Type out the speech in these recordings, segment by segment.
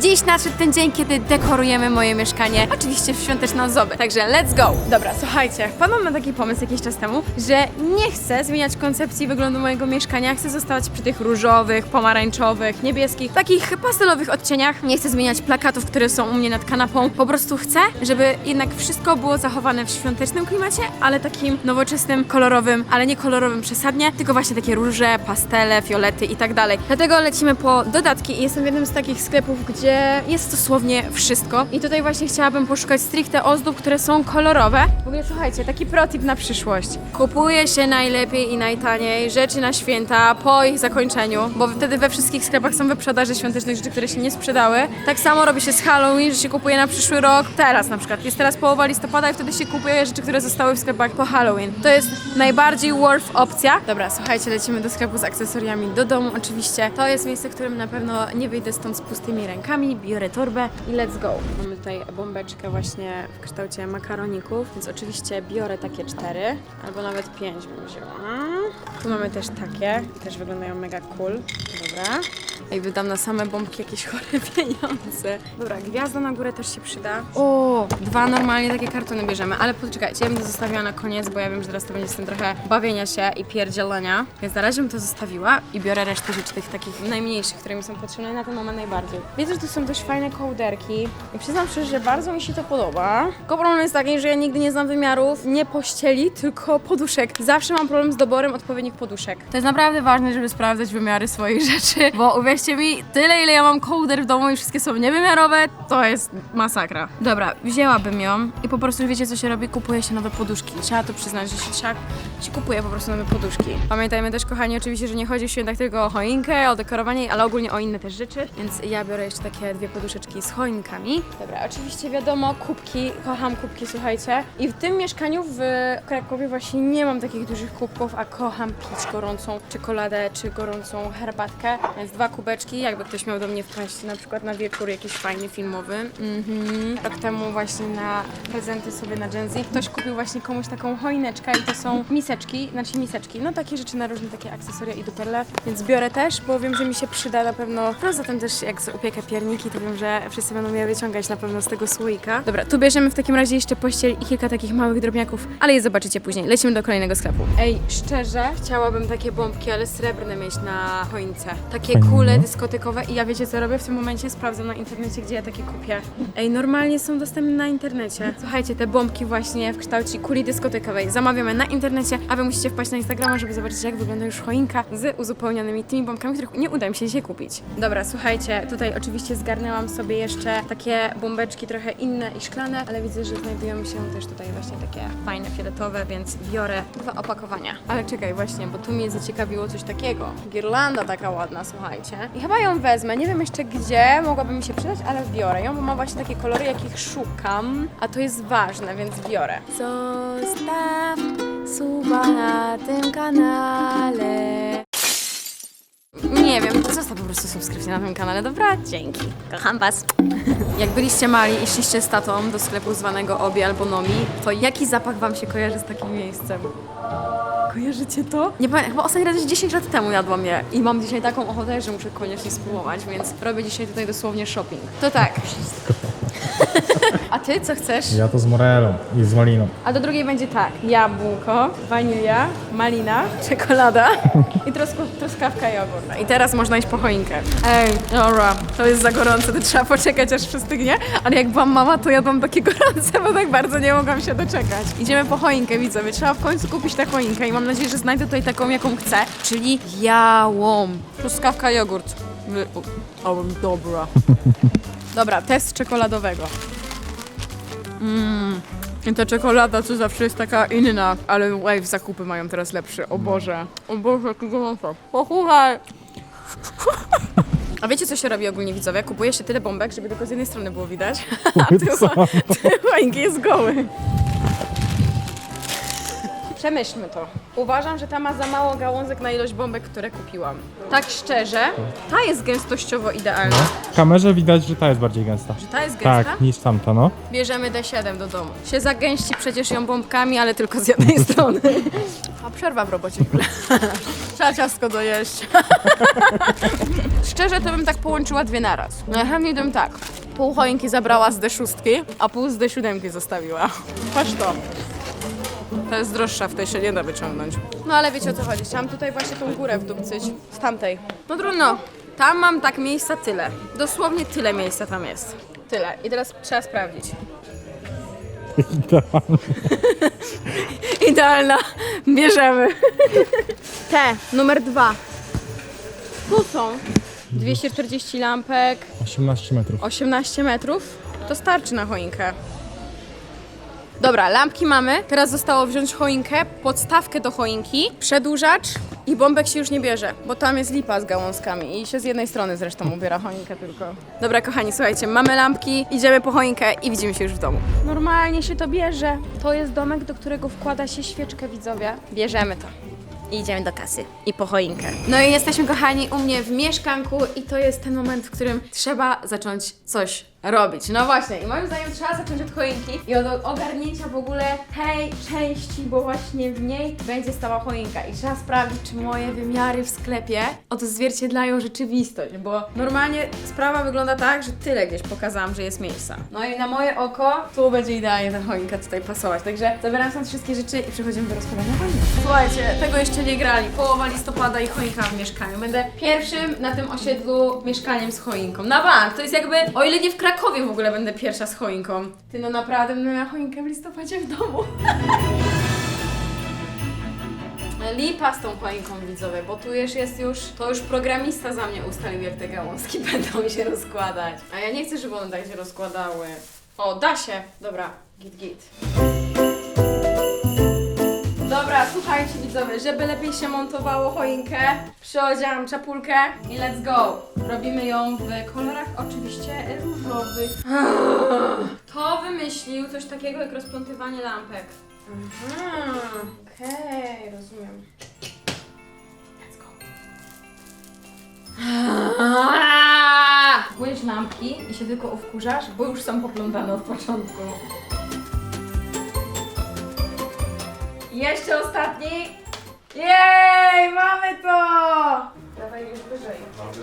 Dziś nadszedł ten dzień, kiedy dekorujemy moje mieszkanie, oczywiście w świąteczną ozdobę, także let's go! Dobra, słuchajcie, wpadłam na taki pomysł jakiś czas temu, że nie chcę zmieniać koncepcji wyglądu mojego mieszkania, chcę zostawać przy tych różowych, pomarańczowych, niebieskich, takich pastelowych odcieniach. Nie chcę zmieniać plakatów, które są u mnie nad kanapą, po prostu chcę, żeby jednak wszystko było zachowane w świątecznym klimacie, ale takim nowoczesnym, kolorowym, ale nie kolorowym przesadnie, tylko właśnie takie róże, pastele, fiolety i tak dalej. Dlatego lecimy po dodatki i jestem w jednym z takich sklepów, gdzie jest dosłownie wszystko. I tutaj właśnie chciałabym poszukać stricte ozdób, które są kolorowe. W ogóle słuchajcie, taki protip na przyszłość. Kupuje się najlepiej i najtaniej rzeczy na święta po ich zakończeniu, bo wtedy we wszystkich sklepach są wyprzedaże świątecznych rzeczy, które się nie sprzedały. Tak samo robi się z Halloween, że się kupuje na przyszły rok. Teraz na przykład. Jest teraz połowa listopada i wtedy się kupuje rzeczy, które zostały w sklepach po Halloween. To jest najbardziej worth opcja. Dobra, słuchajcie, lecimy do sklepu z akcesoriami do domu oczywiście. To jest miejsce, w którym na pewno nie wyjdę stąd z pustymi rękami. Biorę torbę i let's go. Mamy tutaj bombeczkę właśnie w kształcie makaroników, więc oczywiście biorę takie cztery, albo nawet pięć bym wzięła. Tu mamy też takie, też wyglądają mega cool. Dobra. Ej, wydam na same bombki jakieś chore pieniądze. Dobra, gwiazda na górę też się przyda. O, dwa normalnie takie kartony bierzemy, ale poczekajcie, ja bym to zostawiła na koniec, bo ja wiem, że teraz to będzie z tym trochę bawienia się i pierdzielenia. Więc na razie bym to zostawiła i biorę resztę rzeczy tych takich najmniejszych, które mi są potrzebne na ten moment najbardziej. Widzę, że są dość fajne kołderki i przyznam szczerze, że bardzo mi się to podoba. Tylko problem jest taki, że ja nigdy nie znam wymiarów nie pościeli, tylko poduszek. Zawsze mam problem z doborem odpowiednich poduszek. To jest naprawdę ważne, żeby sprawdzać wymiary swoich rzeczy, bo uwierzcie mi, tyle ile ja mam kołder w domu i wszystkie są niewymiarowe, to jest masakra. Dobra, wzięłabym ją i po prostu wiecie co się robi? Kupuje się nowe poduszki. Trzeba to przyznać, że się trzeba, się kupuje po prostu nowe poduszki. Pamiętajmy też kochani oczywiście, że nie chodzi w świętach tylko o choinkę, o dekorowanie, ale ogólnie o inne też rzeczy, więc ja biorę jeszcze takie dwie poduszeczki z choinkami. Dobra, oczywiście wiadomo, kubki, kocham kubki, słuchajcie. I w tym mieszkaniu w Krakowie właśnie nie mam takich dużych kubków, a kocham pić gorącą czekoladę czy gorącą herbatkę. Więc dwa kubeczki, jakby ktoś miał do mnie wpaść na przykład na wieczór jakiś fajny filmowy. Mhm. Rok temu właśnie na prezenty sobie na Gen Z ktoś kupił właśnie komuś taką choineczkę i to są miseczki, znaczy miseczki, no takie rzeczy na różne takie akcesoria i duperle, więc biorę też, bo wiem, że mi się przyda na pewno. Poza tym też jak upiekę pierniki, to wiem, że wszyscy będą je wyciągać na pewno z tego słoika. Dobra, tu bierzemy w takim razie jeszcze pościel i kilka takich małych drobniaków, ale je zobaczycie później. Lecimy do kolejnego sklepu. Ej, szczerze, chciałabym takie bombki, ale srebrne mieć na choince. Takie kule dyskotekowe i ja wiecie co robię w tym momencie? Sprawdzam na internecie, gdzie ja takie kupię. Ej, normalnie są dostępne na internecie. Słuchajcie, te bombki właśnie w kształcie kuli dyskotekowej zamawiamy na internecie, a wy musicie wpaść na Instagrama, żeby zobaczyć jak wygląda już choinka z uzupełnionymi tymi bombkami, których nie uda mi się dzisiaj kupić. Dobra, słuchajcie, tutaj oczywiście zgarnęłam sobie jeszcze takie bombeczki trochę inne i szklane, ale widzę, że znajdują się też tutaj właśnie takie fajne fioletowe, więc biorę dwa opakowania. Ale czekaj właśnie, bo tu mnie zaciekawiło coś takiego. Girlanda taka ładna, słuchajcie. I chyba ją wezmę, nie wiem jeszcze gdzie, mogłaby mi się przydać, ale biorę ją, bo ma właśnie takie kolory, jakich szukam, a to jest ważne, więc biorę. Zostaw suba na tym kanale. Zostaw po prostu subskrypcję na tym kanale, dobra? Dzięki. Kocham was. Jak byliście mali i szliście z tatą do sklepu zwanego Obi albo Nomi, to jaki zapach wam się kojarzy z takim miejscem? Kojarzycie to? Nie pamiętam, chyba ostatni raz 10 lat temu jadłam je i mam dzisiaj taką ochotę, że muszę koniecznie spróbować, więc robię dzisiaj tutaj dosłownie shopping. To tak. A ty co chcesz? Ja to z morelą i z maliną. A do drugiej będzie tak, jabłko, wanilia, malina, czekolada i trosko, truskawka jogurt. I teraz można iść po choinkę. Ej, dobra, to jest za gorące, to trzeba poczekać aż przystygnie, ale jak byłam mama, to jadłam takie gorące, bo tak bardzo nie mogłam się doczekać. Idziemy po choinkę, widzowie, trzeba w końcu kupić tę choinkę i mam nadzieję, że znajdę tutaj taką, jaką chcę, czyli białą. Truskawka jogurt. O, dobra. Dobra, test czekoladowego. I ta czekolada co zawsze jest taka inna, ale Wave zakupy mają teraz lepsze. O Boże. O Boże, jaki gorąco. Pochówaj. A wiecie co się robi ogólnie widzowie? Kupuje się tyle bombek, żeby tylko z jednej strony było widać. A tył, tył jest goły. Przemyślmy to. Uważam, że ta ma za mało gałązek na ilość bombek, które kupiłam. Tak szczerze, ta jest gęstościowo idealna. W kamerze widać, że ta jest bardziej gęsta. Że ta jest gęsta? Tak, niż tamta, no. Bierzemy D7 do domu. Się zagęści przecież ją bombkami, ale tylko z jednej strony. A przerwa w robocie chwilę. trzeba ciastko dojeść. Szczerze to bym tak połączyła dwie naraz. Najchętniej bym tak. Pół choinki zabrała z D6, a pół z D7 zostawiła. Patrz to. To jest droższa, w tej się nie da wyciągnąć. No ale wiecie o co chodzi. Chciałam tutaj właśnie tą górę wdupcyć. Z tamtej. No trudno. Tam mam tak miejsca tyle. Dosłownie tyle miejsca tam jest. Tyle. I teraz trzeba sprawdzić. Idealna. Bierzemy. Te, numer dwa. Tu są 240 lampek, 18 metrów. 18 metrów. To starczy na choinkę. Dobra, lampki mamy. Teraz zostało wziąć choinkę, podstawkę do choinki, przedłużacz i bombek się już nie bierze, bo tam jest lipa z gałązkami i się z jednej strony zresztą ubiera choinkę tylko. Dobra, kochani, słuchajcie, mamy lampki, idziemy po choinkę i widzimy się już w domu. Normalnie się to bierze. To jest domek, do którego wkłada się świeczkę, widzowie. Bierzemy to. I idziemy do kasy i po choinkę. No i jesteśmy, kochani, u mnie w mieszkanku i to jest ten moment, w którym trzeba zacząć coś robić. No właśnie, i moim zdaniem trzeba zacząć od choinki i od ogarnięcia w ogóle tej części, bo właśnie w niej będzie stała choinka i trzeba sprawdzić, czy moje wymiary w sklepie odzwierciedlają rzeczywistość, bo normalnie sprawa wygląda tak, że tyle gdzieś pokazałam, że jest miejsca. No i na moje oko tu będzie idealnie ta choinka tutaj pasować, także zabieram stąd wszystkie rzeczy i przechodzimy do rozkładania choinki. Słuchajcie, tego jeszcze nie grali. Połowa listopada i choinka w mieszkaniu. Będę pierwszym na tym osiedlu mieszkaniem z choinką. Na bank! To jest jakby, o ile nie w w ogóle będę pierwsza z choinką. Ty no naprawdę będę miała choinkę w listopadzie w domu. Lipa z tą choinką widzowie, bo tu już jest już, to już programista za mnie ustalił, jak te gałązki będą się rozkładać. A ja nie chcę, żeby one tak się rozkładały. O, da się! Dobra, git git. Dobra, słuchajcie widzowie, żeby lepiej się montowało choinkę, przyodziałam czapulkę i let's go. Robimy ją w kolorach oczywiście różowych. To wymyślił coś takiego jak rozplątywanie lampek. Aha, okej, rozumiem. Let's go. Kupujesz lampki i się tylko uwkurzasz, bo już są poplątane od początku. Jeszcze ostatni. Jej, mamy to! Dawaj już wyżej.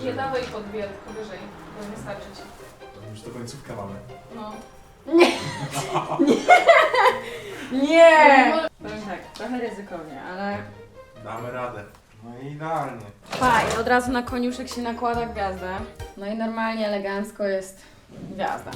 Nie dawaj pod wiel, tylko wyżej. Powinien starczyć. Już do końcówka mamy. No. Nie! Nie! Nie! Powiem tak, trochę ryzykownie, ale Damy radę. No i idealnie. fajnie. Od razu na koniuszek się nakłada gwiazdę. No i normalnie, elegancko jest gwiazda.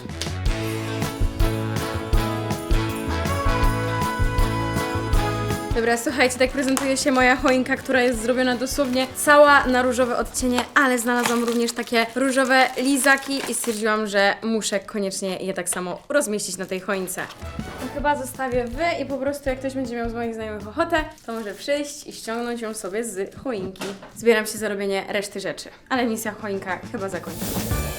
Dobra, słuchajcie, tak prezentuje się moja choinka, która jest zrobiona dosłownie cała na różowe odcienie, ale znalazłam również takie różowe lizaki i stwierdziłam, że muszę koniecznie je tak samo rozmieścić na tej choince. To chyba zostawię wy i po prostu jak ktoś będzie miał z moich znajomych ochotę, to może przyjść i ściągnąć ją sobie z choinki. Zbieram się za robienie reszty rzeczy, ale misja choinka chyba zakończona.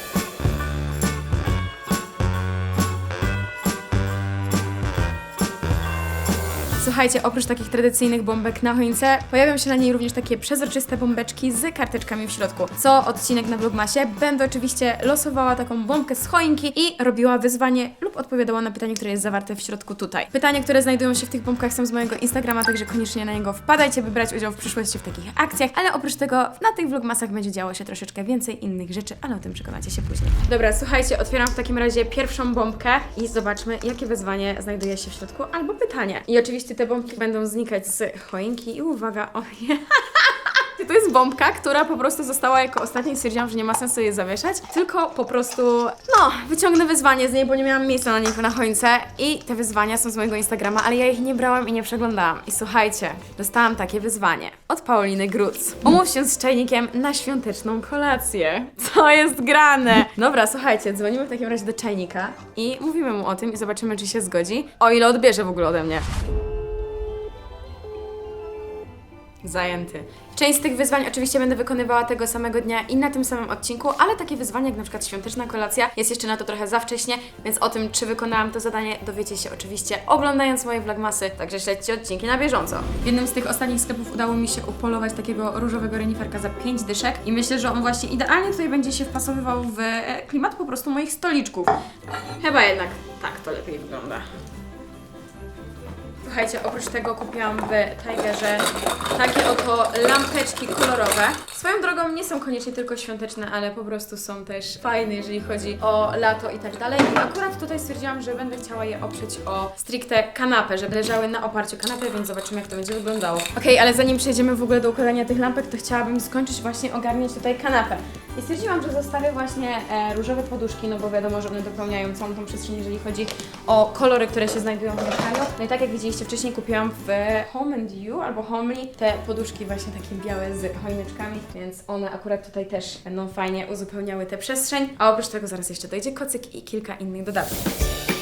Słuchajcie, oprócz takich tradycyjnych bombek na choince, pojawią się na niej również takie przezroczyste bombeczki z karteczkami w środku. Co odcinek na Vlogmasie będę oczywiście losowała taką bombkę z choinki i robiła wyzwanie lub odpowiadała na pytanie, które jest zawarte w środku tutaj. Pytania, które znajdują się w tych bombkach są z mojego Instagrama, także koniecznie na niego wpadajcie, by brać udział w przyszłości w takich akcjach, ale oprócz tego na tych Vlogmasach będzie działo się troszeczkę więcej innych rzeczy, ale o tym przekonacie się później. Dobra, słuchajcie, otwieram w takim razie pierwszą bombkę i zobaczmy, jakie wyzwanie znajduje się w środku, albo pytanie. I oczywiście te bombki będą znikać z choinki i uwaga, o nie. To jest bombka, która po prostu została jako ostatnia i stwierdziłam, że nie ma sensu jej zawieszać, tylko po prostu, no, wyciągnę wyzwanie z niej, bo nie miałam miejsca na nich na choince i te wyzwania są z mojego Instagrama, ale ja ich nie brałam i nie przeglądałam. I słuchajcie, dostałam takie wyzwanie od Pauliny Gruc. Umów się z czajnikiem na świąteczną kolację. Co jest grane? Dobra, słuchajcie, dzwonimy w takim razie do czajnika i mówimy mu o tym i zobaczymy, czy się zgodzi, o ile odbierze w ogóle ode mnie. Zajęty. Część z tych wyzwań oczywiście będę wykonywała tego samego dnia i na tym samym odcinku, ale takie wyzwanie jak na przykład świąteczna kolacja jest jeszcze na to trochę za wcześnie, więc o tym, czy wykonałam to zadanie, dowiecie się oczywiście oglądając moje vlogmasy, także śledźcie odcinki na bieżąco. W jednym z tych ostatnich sklepów udało mi się upolować takiego różowego reniferka za 5 dyszek i myślę, że on właśnie idealnie tutaj będzie się wpasowywał w e, klimat po prostu moich stoliczków. Chyba jednak tak to lepiej wygląda. Słuchajcie, oprócz tego kupiłam w Tigerze takie oto lampeczki kolorowe. Swoją drogą nie są koniecznie tylko świąteczne, ale po prostu są też fajne, jeżeli chodzi o lato i tak dalej. I akurat tutaj stwierdziłam, że będę chciała je oprzeć o stricte kanapę, żeby leżały na oparciu kanapy, więc zobaczymy jak to będzie wyglądało. Okej, ale zanim przejdziemy w ogóle do układania tych lampek, to chciałabym skończyć właśnie ogarniać tutaj kanapę. I stwierdziłam, że zostawię właśnie e, różowe poduszki, no bo wiadomo, że one dopełniają całą tą przestrzeń, jeżeli chodzi o kolory, które się znajdują w mieszkaniu. No i tak jak widzieliście wcześniej, kupiłam w Home and You albo Homely te poduszki właśnie takie białe z choineczkami, więc one akurat tutaj też będą fajnie uzupełniały tę przestrzeń. A oprócz tego zaraz jeszcze dojdzie kocyk i kilka innych dodatków.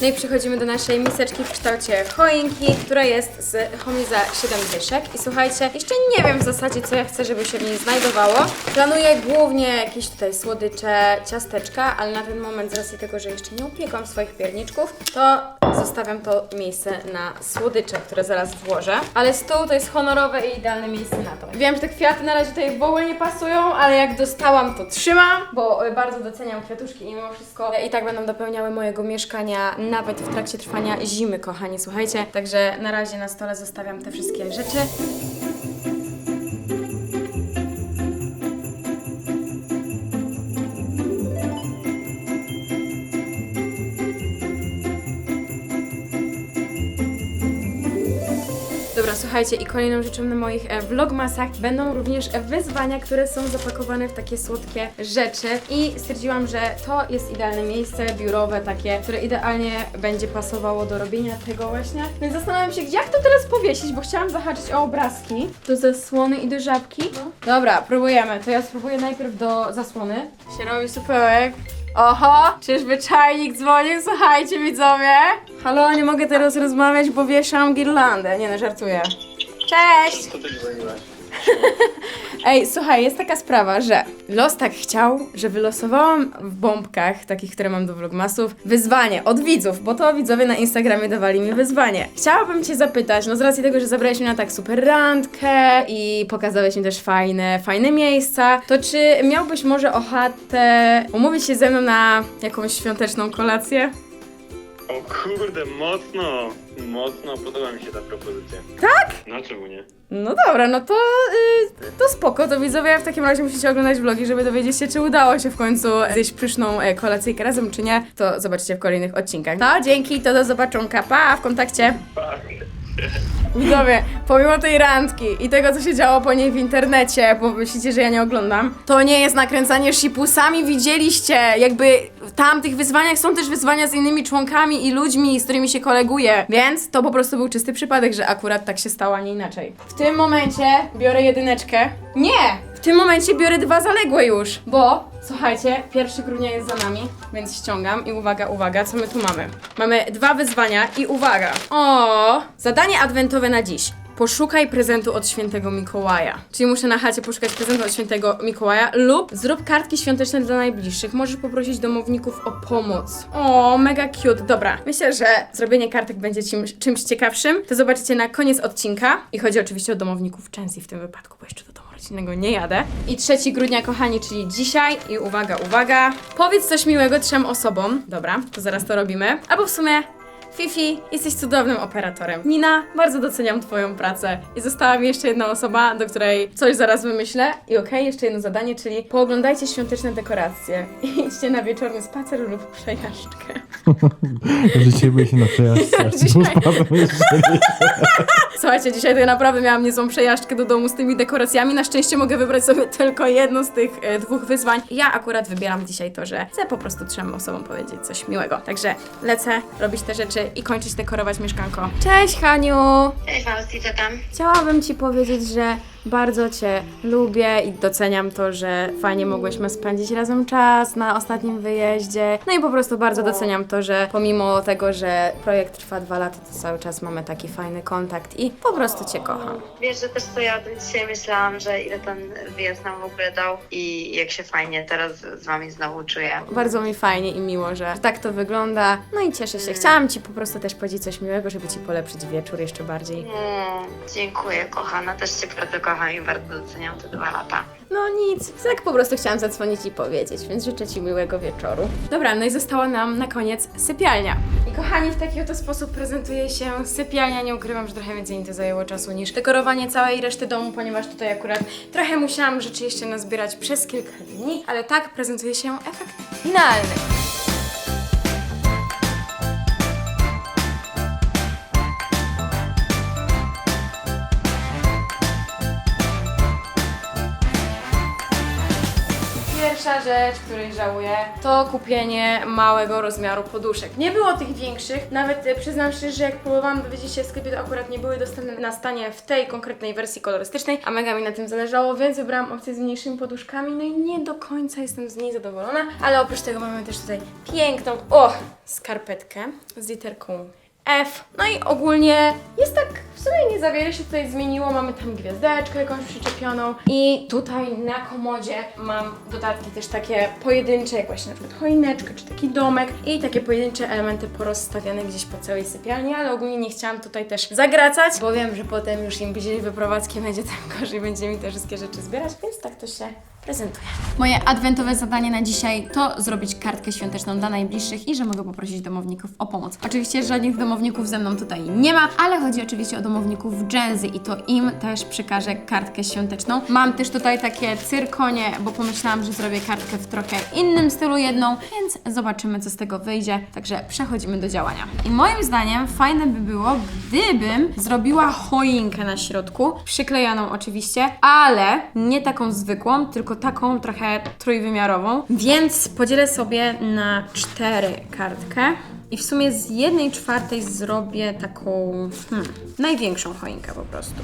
No i przechodzimy do naszej miseczki w kształcie choinki, która jest z Homi za 7 dyszek. I słuchajcie, jeszcze nie wiem w zasadzie, co ja chcę, żeby się w niej znajdowało. Planuję głównie jakieś tutaj słodycze, ciasteczka, ale na ten moment z racji tego, że jeszcze nie upiekłam swoich pierniczków, to zostawiam to miejsce na słodycze, które zaraz włożę. Ale stół to jest honorowe i idealne miejsce na to. Wiem, że te kwiaty na razie tutaj w ogóle nie pasują, ale jak dostałam, to trzymam, bo bardzo doceniam kwiatuszki i mimo wszystko i tak będą dopełniały mojego mieszkania nawet w trakcie trwania zimy, kochani, słuchajcie. Także na razie na stole zostawiam te wszystkie rzeczy. Słuchajcie, i kolejną rzeczą na moich e, vlogmasach będą również wyzwania, które są zapakowane w takie słodkie rzeczy. I stwierdziłam, że to jest idealne miejsce biurowe, takie, które idealnie będzie pasowało do robienia tego właśnie. Więc zastanawiam się, jak to teraz powiesić, bo chciałam zahaczyć o obrazki. Do zasłony i do żabki. Dobra, próbujemy. To ja spróbuję najpierw do zasłony. Się robi supełek. Oho, czyżby czajnik dzwonił? Słuchajcie widzowie. Halo, nie mogę teraz rozmawiać, bo wieszam girlandę. Nie no, żartuję. Cześć! Co ty dzwoniłaś? Ej, słuchaj, jest taka sprawa, że los tak chciał, że wylosowałam w bombkach, takich, które mam do vlogmasów, wyzwanie od widzów, bo to widzowie na Instagramie dawali mi wyzwanie. Chciałabym Cię zapytać, no z racji tego, że zabrałeś mnie na tak super randkę i pokazałeś mi też fajne, fajne miejsca, to czy miałbyś może ochotę umówić się ze mną na jakąś świąteczną kolację? O kurde, mocno, mocno podoba mi się ta propozycja. Tak? No czemu nie? No dobra, no to, y, to spoko, to widzowie w takim razie musicie oglądać vlogi, żeby dowiedzieć się, czy udało się w końcu zjeść pyszną e, kolacyjkę razem, czy nie, to zobaczycie w kolejnych odcinkach. No, dzięki, to do zobaczonka, pa, w kontakcie. Tak. Widzowie, pomimo tej randki i tego, co się działo po niej w internecie, bo myślicie, że ja nie oglądam, to nie jest nakręcanie shipu. Sami widzieliście, jakby w tamtych wyzwaniach są też wyzwania z innymi członkami i ludźmi, z którymi się koleguje, więc to po prostu był czysty przypadek, że akurat tak się stało, a nie inaczej. W tym momencie biorę jedyneczkę. Nie! W tym momencie biorę dwa zaległe już, bo słuchajcie, 1 grudnia jest za nami, więc ściągam i uwaga, uwaga, co my tu mamy? Mamy dwa wyzwania i uwaga. O, zadanie adwentowe na dziś. Poszukaj prezentu od świętego Mikołaja. Czyli muszę na chacie poszukać prezentu od świętego Mikołaja lub zrób kartki świąteczne dla najbliższych. Możesz poprosić domowników o pomoc. O, mega cute. Dobra, myślę, że zrobienie kartek będzie czymś, czymś ciekawszym. To zobaczycie na koniec odcinka. I chodzi oczywiście o domowników Częsy w tym wypadku, bo jeszcze do domu rodzinnego nie jadę. I 3 grudnia, kochani, czyli dzisiaj. I uwaga, uwaga. Powiedz coś miłego trzem osobom. Dobra, to zaraz to robimy. Albo w sumie Fifi, jesteś cudownym operatorem. Nina, bardzo doceniam Twoją pracę. I została mi jeszcze jedna osoba, do której coś zaraz wymyślę. I okej, jeszcze jedno zadanie, czyli pooglądajcie świąteczne dekoracje. I idźcie na wieczorny spacer lub przejażdżkę. Dzisiaj byłeś na przejażdżce. Dzisiaj. Słuchajcie, dzisiaj to ja naprawdę miałam niezłą przejażdżkę do domu z tymi dekoracjami. Na szczęście mogę wybrać sobie tylko jedno z tych e, dwóch wyzwań. Ja akurat wybieram dzisiaj to, że chcę po prostu trzem osobom powiedzieć coś miłego. Także lecę robić te rzeczy i kończyć dekorować mieszkanko. Cześć Haniu! Cześć Fausti, co tam? Chciałabym Ci powiedzieć, że bardzo Cię lubię i doceniam to, że fajnie mogłyśmy spędzić razem czas na ostatnim wyjeździe. No i po prostu bardzo doceniam to, że pomimo tego, że projekt trwa dwa lata, to cały czas mamy taki fajny kontakt i po prostu Cię kocham. Wiesz, że też co ja o tym dzisiaj myślałam, że ile ten wyjazd nam w ogóle dał i jak się fajnie teraz z wami znowu czuję. Bardzo mi fajnie i miło, że tak to wygląda. No i cieszę się. Chciałam Ci po prostu też powiedzieć coś miłego, żeby Ci polepszyć wieczór jeszcze bardziej. Mm, dziękuję kochana, też Cię bardzo kocham i bardzo doceniam te dwa lata. No nic, tak po prostu chciałam zadzwonić i powiedzieć, więc życzę Ci miłego wieczoru. Dobra, no i została nam na koniec sypialnia. I kochani, w taki oto sposób prezentuje się sypialnia. Nie ukrywam, że trochę więcej mi to zajęło czasu niż dekorowanie całej reszty domu, ponieważ tutaj akurat trochę musiałam rzeczy jeszcze nazbierać przez kilka dni, ale tak prezentuje się efekt finalny. Pierwsza rzecz, której żałuję, to kupienie małego rozmiaru poduszek. Nie było tych większych, nawet e, przyznam szczerze, że jak próbowałam dowiedzieć się w sklepie, to akurat nie były dostępne na stanie w tej konkretnej wersji kolorystycznej, a mega mi na tym zależało, więc wybrałam opcję z mniejszymi poduszkami, no i nie do końca jestem z niej zadowolona, ale oprócz tego mamy też tutaj piękną, o, skarpetkę z literką F. No i ogólnie jest tak, w sumie nie za wiele się tutaj zmieniło. Mamy tam gwiazdeczkę jakąś przyczepioną i tutaj na komodzie mam dodatki też takie pojedyncze, jak właśnie na przykład choineczkę czy taki domek i takie pojedyncze elementy porozstawiane gdzieś po całej sypialni, ale ogólnie nie chciałam tutaj też zagracać, bo wiem, że potem już im bliżej wyprowadzki będzie, tym gorzej będzie mi te wszystkie rzeczy zbierać, więc tak to się prezentuje. Moje adwentowe zadanie na dzisiaj to zrobić kartkę świąteczną dla najbliższych i że mogę poprosić domowników o pomoc. Oczywiście żadnych domowników ze mną tutaj nie ma, ale chodzi oczywiście o domowników Genzy i to im też przekażę kartkę świąteczną. Mam też tutaj takie cyrkonie, bo pomyślałam, że zrobię kartkę w trochę innym stylu jedną, więc zobaczymy co z tego wyjdzie. Także przechodzimy do działania. I moim zdaniem fajne by było, gdybym zrobiła choinkę na środku, przyklejaną oczywiście, ale nie taką zwykłą, tylko taką trochę trójwymiarową. Więc podzielę sobie na cztery kartkę. I w sumie z jednej czwartej zrobię taką hmm, największą choinkę po prostu.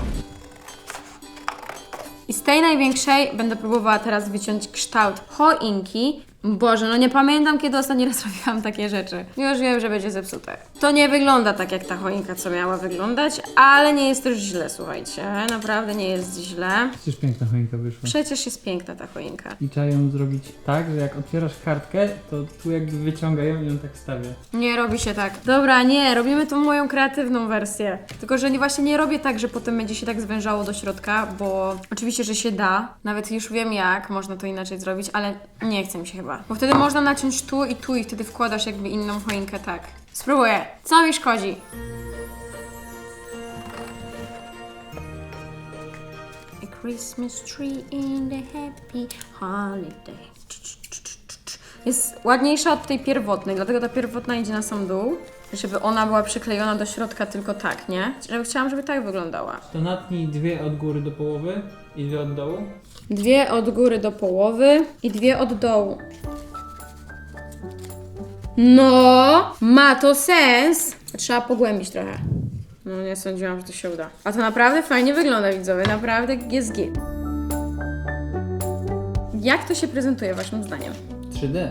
I z tej największej będę próbowała teraz wyciąć kształt choinki. Boże, no nie pamiętam kiedy ostatni raz robiłam takie rzeczy. Już wiem, że będzie zepsute. To nie wygląda tak jak ta choinka, co miała wyglądać, ale nie jest też źle, słuchajcie. Naprawdę nie jest źle. Przecież piękna choinka wyszła. Przecież jest piękna ta choinka. I trzeba ją zrobić tak, że jak otwierasz kartkę, to tu jakby wyciągają i ją tak stawia. Nie robi się tak. Dobra, nie, robimy tą moją kreatywną wersję. Tylko, że nie, właśnie nie robię tak, że potem będzie się tak zwężało do środka, bo oczywiście, że się da. Nawet już wiem jak można to inaczej zrobić, ale nie chce mi się chyba. Bo wtedy można naciąć tu i tu i wtedy wkładasz jakby inną choinkę tak. Spróbuję. Co mi szkodzi? A Christmas tree in the happy holiday. Jest ładniejsza od tej pierwotnej, dlatego ta pierwotna idzie na sam dół. Żeby ona była przyklejona do środka tylko tak, nie? Żeby chciałam, żeby tak wyglądała. To natnij dwie od góry do połowy i dwie od dołu. Dwie od góry do połowy i dwie od dołu. No, ma to sens. Trzeba pogłębić trochę. No nie sądziłam, że to się uda. A to naprawdę fajnie wygląda, widzowie. Naprawdę jest git. Jak to się prezentuje waszym zdaniem? 3D.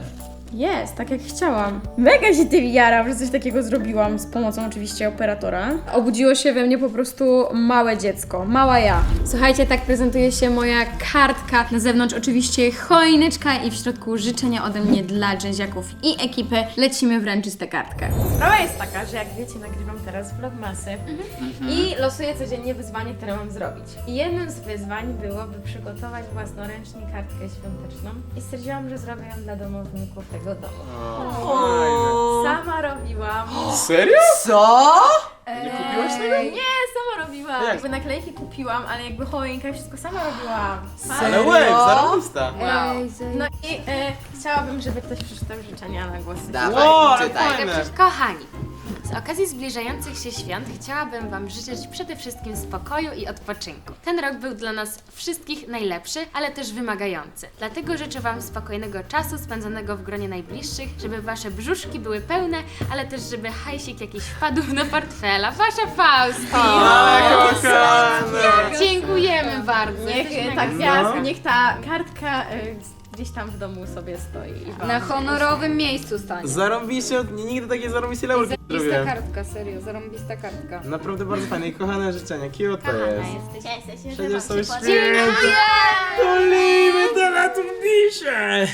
Jest, tak jak chciałam. Mega się tym jaram, że coś takiego zrobiłam z pomocą oczywiście operatora. Obudziło się we mnie po prostu małe dziecko, mała ja. Słuchajcie, tak prezentuje się moja kartka. Na zewnątrz oczywiście choineczka i w środku życzenia ode mnie dla dżęziaków i ekipy. Lecimy wręczyć tę kartkę. Sprawa jest taka, że jak wiecie, nagrywam teraz vlogmasy i losuję codziennie wyzwanie, które mam zrobić. I jednym z wyzwań byłoby przygotować własnoręcznie kartkę świąteczną i stwierdziłam, że zrobię ją dla domowników tego domu. Sama robiłam. Serio? Co? Nie kupiłaś tego? Nie, sama robiłam. Jak? Jakby naklejki kupiłam, ale jakby choinkę i wszystko sama robiłam. Ale łeb, zarobista. Wow. No i e, chciałabym, żeby ktoś przeczytał życzenia na głos. Dawaj, ale czytaj. fajne. Kochani, z okazji zbliżających się świąt chciałabym Wam życzyć przede wszystkim spokoju i odpoczynku. Ten rok był dla nas wszystkich najlepszy, ale też wymagający. Dlatego życzę Wam spokojnego czasu spędzonego w gronie najbliższych, żeby Wasze brzuszki były pełne, ale też żeby hajsik jakiś wpadł do portfela. Wasza Fausti! kochane. Dziękujemy bardzo. Niech e, mega tak gwiazd, niech ta kartka e, gdzieś tam w domu sobie stoi. I wam- Na honorowym miejscu stanie. Zarąbiście, nigdy takiej zarąbistej laurki nie Zarąbista zrobiłem. kartka, serio, zarąbista kartka. Naprawdę bardzo fajne i kochane życzenia. Cute to Kochana jest. jesteś. Przecież są święte. Polimy te laturbisze.